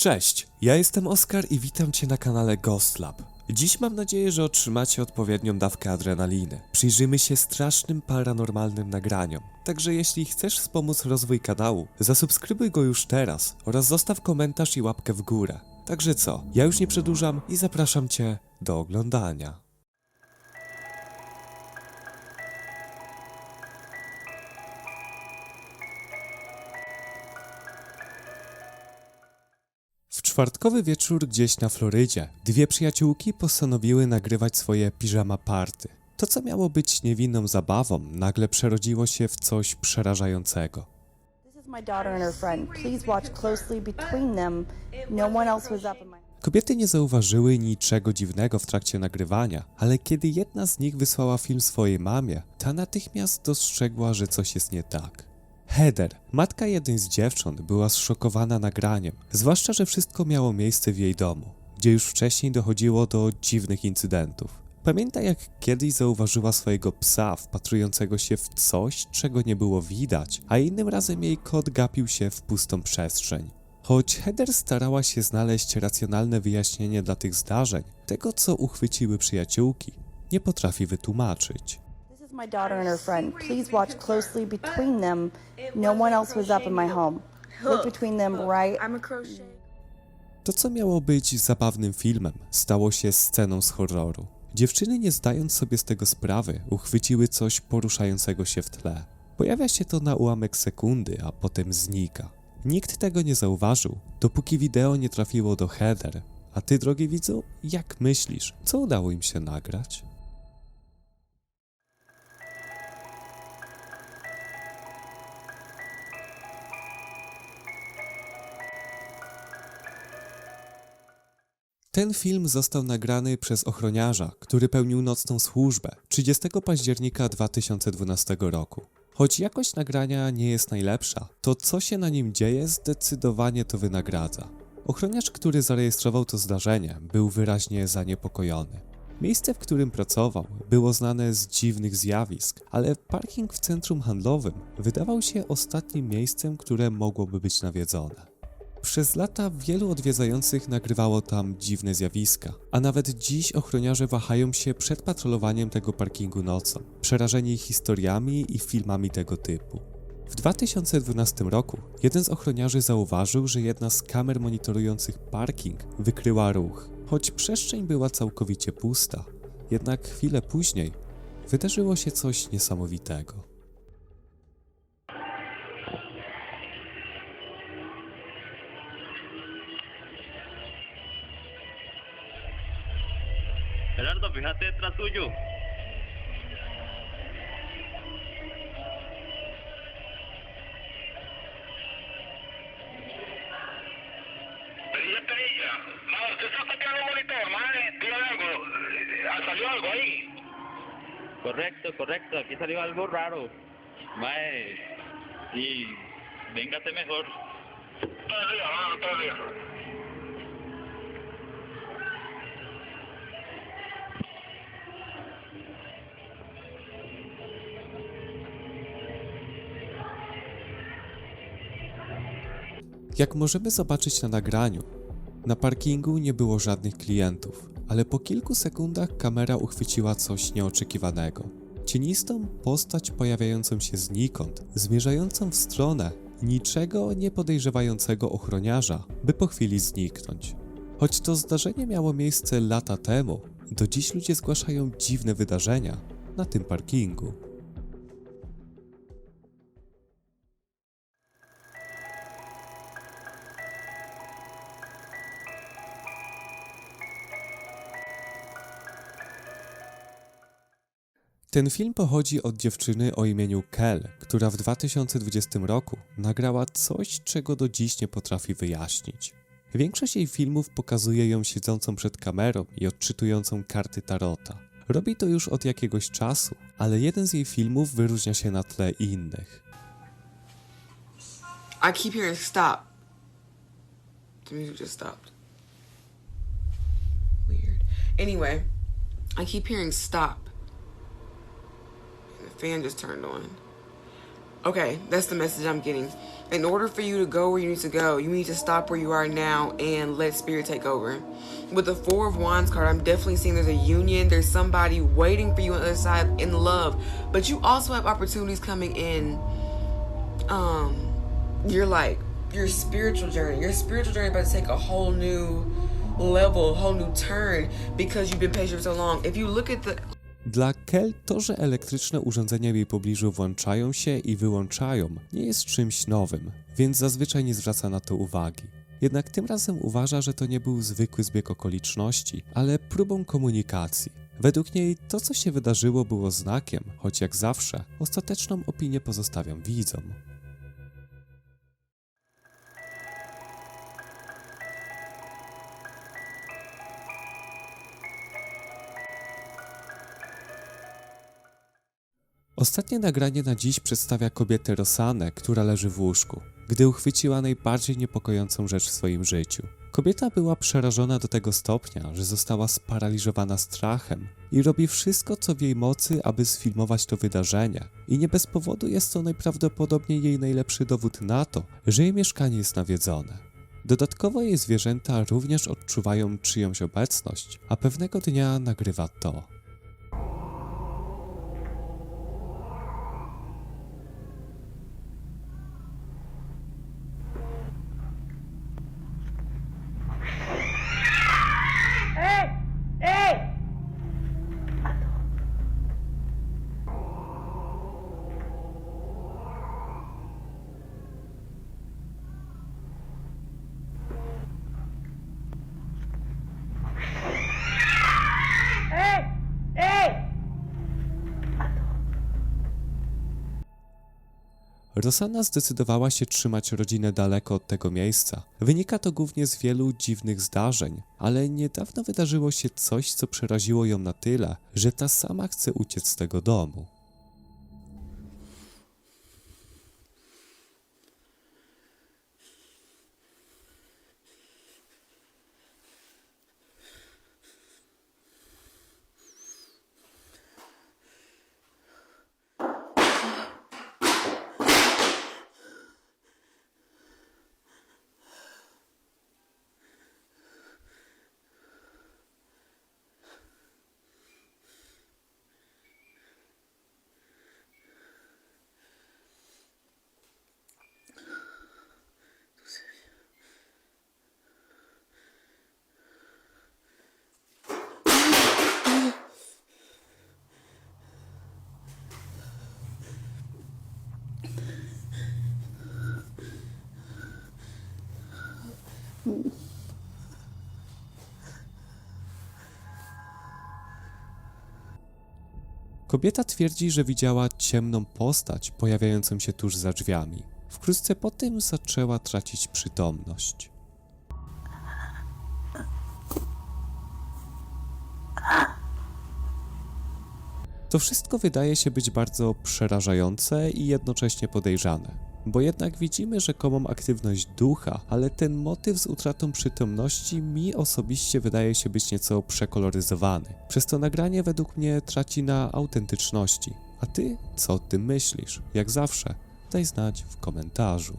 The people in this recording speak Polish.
Cześć, ja jestem Oskar i witam Cię na kanale Ghost Lab. Dziś mam nadzieję, że otrzymacie odpowiednią dawkę adrenaliny. Przyjrzymy się strasznym paranormalnym nagraniom. Także jeśli chcesz wspomóc rozwój kanału, zasubskrybuj go już teraz oraz zostaw komentarz i łapkę w górę. Także co, ja już nie przedłużam i zapraszam Cię do oglądania. Czwartkowy wieczór gdzieś na Florydzie dwie przyjaciółki postanowiły nagrywać swoje piżama party. To, co miało być niewinną zabawą, nagle przerodziło się w coś przerażającego. No. Kobiety nie zauważyły niczego dziwnego w trakcie nagrywania, ale kiedy jedna z nich wysłała film swojej mamie, ta natychmiast dostrzegła, że coś jest nie tak. Heather, matka jednej z dziewcząt, była zszokowana nagraniem, zwłaszcza, że wszystko miało miejsce w jej domu, gdzie już wcześniej dochodziło do dziwnych incydentów. Pamięta, jak kiedyś zauważyła swojego psa wpatrującego się w coś, czego nie było widać, a innym razem jej kot gapił się w pustą przestrzeń. Choć Heather starała się znaleźć racjonalne wyjaśnienie dla tych zdarzeń, tego co uchwyciły przyjaciółki, nie potrafi wytłumaczyć. My daughter and her friend. Please watch closely between them. No one else was up in my home. Look between them right. I'm a crochet. To, co miało być zabawnym filmem, stało się sceną z horroru. Dziewczyny, nie zdając sobie z tego sprawy, uchwyciły coś poruszającego się w tle. Pojawia się to na ułamek sekundy, a potem znika. Nikt tego nie zauważył, dopóki wideo nie trafiło do Heather. A ty, drogi widzu, jak myślisz, co udało im się nagrać? Ten film został nagrany przez ochroniarza, który pełnił nocną służbę 30 października 2012 roku. Choć jakość nagrania nie jest najlepsza, to co się na nim dzieje zdecydowanie to wynagradza. Ochroniarz, który zarejestrował to zdarzenie, był wyraźnie zaniepokojony. Miejsce, w którym pracował, było znane z dziwnych zjawisk, ale parking w centrum handlowym wydawał się ostatnim miejscem, które mogłoby być nawiedzone. Przez lata wielu odwiedzających nagrywało tam dziwne zjawiska, a nawet dziś ochroniarze wahają się przed patrolowaniem tego parkingu nocą, przerażeni historiami i filmami tego typu. W 2012 roku jeden z ochroniarzy zauważył, że jedna z kamer monitorujących parking wykryła ruch, choć przestrzeń była całkowicie pusta. Jednak chwilę później wydarzyło się coś niesamowitego. Gerardo, fíjate detrás tuyo. Perilla, perilla. Ma, usted está copiando el monitor, madre. Dígame algo. Eh, ¿Salió algo ahí? Correcto, correcto. Aquí salió algo raro. Mae. Y véngate mejor. Todo el día, Jak możemy zobaczyć na nagraniu, na parkingu nie było żadnych klientów, ale po kilku sekundach kamera uchwyciła coś nieoczekiwanego. Cienistą postać pojawiającą się znikąd, zmierzającą w stronę niczego nie podejrzewającego ochroniarza, by po chwili zniknąć. Choć to zdarzenie miało miejsce lata temu, do dziś ludzie zgłaszają dziwne wydarzenia na tym parkingu. Ten film pochodzi od dziewczyny o imieniu Kel, która w 2020 roku nagrała coś, czego do dziś nie potrafi wyjaśnić. Większość jej filmów pokazuje ją siedzącą przed kamerą i odczytującą karty tarota. Robi to już od jakiegoś czasu, ale jeden z jej filmów wyróżnia się na tle innych. I keep hearing stop. The music just stopped. Weird. Anyway, I keep hearing stop. Fan just turned on. Okay, that's the message I'm getting. In order for you to go where you need to go, you need to stop where you are now and let spirit take over. With the Four of Wands card, I'm definitely seeing there's a union. There's somebody waiting for you on the other side in love. But you also have opportunities coming in. Um, you're like your spiritual journey. Your spiritual journey about to take a whole new level, a whole new turn because you've been patient for so long. If you look at the Dla Kel to, że elektryczne urządzenia w jej pobliżu włączają się i wyłączają, nie jest czymś nowym, więc zazwyczaj nie zwraca na to uwagi. Jednak tym razem uważa, że to nie był zwykły zbieg okoliczności, ale próbą komunikacji. Według niej to, co się wydarzyło, było znakiem, choć jak zawsze, ostateczną opinię pozostawiam widzom. Ostatnie nagranie na dziś przedstawia kobietę Rosanę, która leży w łóżku, gdy uchwyciła najbardziej niepokojącą rzecz w swoim życiu. Kobieta była przerażona do tego stopnia, że została sparaliżowana strachem i robi wszystko, co w jej mocy, aby sfilmować to wydarzenie. I nie bez powodu jest to najprawdopodobniej jej najlepszy dowód na to, że jej mieszkanie jest nawiedzone. Dodatkowo jej zwierzęta również odczuwają czyjąś obecność, a pewnego dnia nagrywa to. Rosanna zdecydowała się trzymać rodzinę daleko od tego miejsca. Wynika to głównie z wielu dziwnych zdarzeń, ale niedawno wydarzyło się coś, co przeraziło ją na tyle, że ta sama chce uciec z tego domu. Kobieta twierdzi, że widziała ciemną postać pojawiającą się tuż za drzwiami. Wkrótce po tym zaczęła tracić przytomność. To wszystko wydaje się być bardzo przerażające i jednocześnie podejrzane. Bo jednak widzimy rzekomą aktywność ducha, ale ten motyw z utratą przytomności mi osobiście wydaje się być nieco przekoloryzowany. Przez to nagranie według mnie traci na autentyczności. A ty co o tym myślisz? Jak zawsze, daj znać w komentarzu.